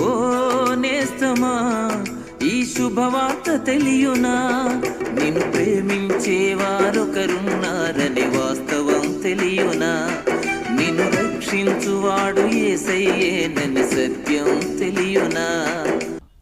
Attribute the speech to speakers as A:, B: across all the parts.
A: ఓ నేస్తమా ఈ శుభవార్త తెలియునా? నిన్ను ప్రేమించే వారొకరున్నారని వాస్తవం తెలియనా? నిన్ను రక్షించువాడు ఏసయ్యేనని సత్యం తెలియునా?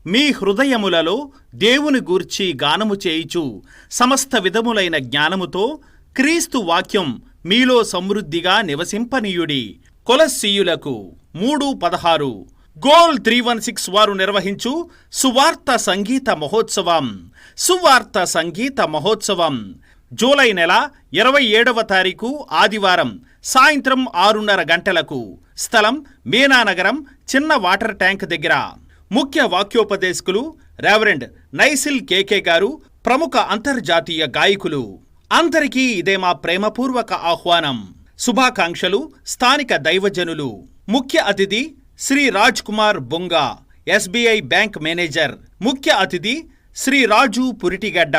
B: మీ హృదయములలో దేవుని గూర్చి గానము చేయుచు సమస్త విధములైన జ్ఞానముతో క్రీస్తు వాక్యం మీలో సమృద్ధిగా నివసింపనీయుడి కొలస్సీయులకు మూడు పదహారు. గోల్ త్రీ వన్ సిక్స్ వారు నిర్వహించు సువార్త సంగీత మహోత్సవం. సువార్త సంగీత మహోత్సవం. జూలై నెల ఇరవై ఏడవ తారీఖు ఆదివారం సాయంత్రం ఆరున్నర గంటలకు. స్థలం మీనానగరం చిన్న వాటర్ ట్యాంక్ దగ్గర. ముఖ్య వాక్యోపదేశకులు రెవరెండ్ నైసిల్ కేకే గారు ప్రముఖ అంతర్జాతీయ గాయకులు. అందరికీ ఇదే మా ప్రేమపూర్వక ఆహ్వానం. శుభాకాంక్షలు స్థానిక దైవజనులు. ముఖ్య అతిథి Shri Raj Kumar Bonga SBI bank manager ముఖ్య అతిథి శ్రీ రాజు పురిటిగడ్డ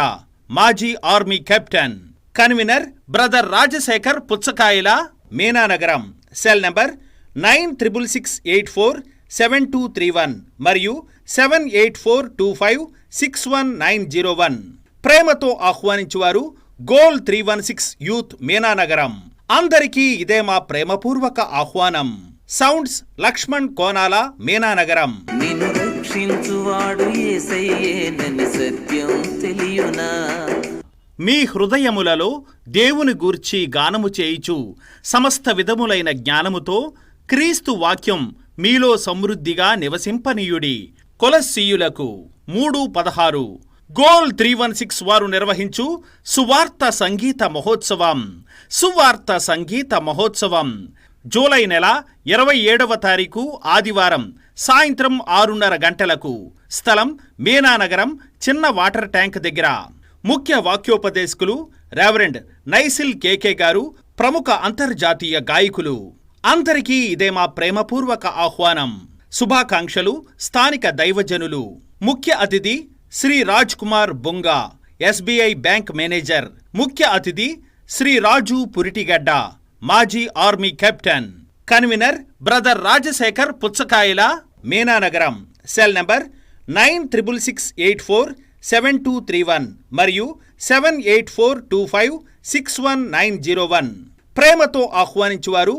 B: మాజీ army captain. Convener brother Rajasekhar Puchakayala Meenanagaram. Cell number nine triple six eight four seven two three one మరియు seven eight four two five six one nine zero one. ప్రేమతో ఆహ్వానించువారు goal three one six youth Meenanagaram. అందరికీ ఇదే మా ప్రేమపూర్వక ఆహ్వానం. Sounds Lakshman Konala Meenanagaram.
A: నిన్ను రక్షించువాడు సత్యం తెలియునా?
B: మీ హృదయములలో దేవుని గూర్చి గానము చేయుచు సమస్త విధములైన జ్ఞానముతో క్రీస్తు వాక్యం మీలో సమృద్ధిగా నివసింపనీయుడి. కొలస్సీయులకు మూడు పదహారు. గోల్ త్రీ వన్ సిక్స్ వారు నిర్వహించు సువార్త సంగీత మహోత్సవం. సువార్త సంగీత మహోత్సవం. జూలై నెల ఇరవై ఏడవ తారీఖు ఆదివారం సాయంత్రం ఆరున్నర గంటలకు స్థలం మీనానగరం చిన్న వాటర్ ట్యాంక్ దగ్గర. ముఖ్య వాక్యోపదేశకులు రెవరెండ్ నైసిల్ కేకే గారు ప్రముఖ అంతర్జాతీయ గాయకులు. అందరికీ ఇదే మా ప్రేమపూర్వక ఆహ్వానం. శుభాకాంక్షలు స్థానిక దైవజనులు. ముఖ్య అతిథి Shri Raj Kumar Bonga SBI bank manager. ముఖ్య అతిథి శ్రీ రాజు పురిటిగడ్డ. మాజీ army captain convener brother Rajasekhar Puchakayala Meenanagaram. Cell number nine triple six eight four seven two three one మరియు seven eight four two five six one nine zero one. ప్రేమతో ఆహ్వానించువారు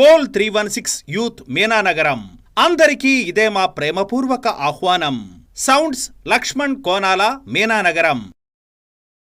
B: goal three one six youth Meenanagaram. అందరికీ ఇదే మా ప్రేమపూర్వక ఆహ్వానం. Sounds Lakshman Konala మీనానగరం.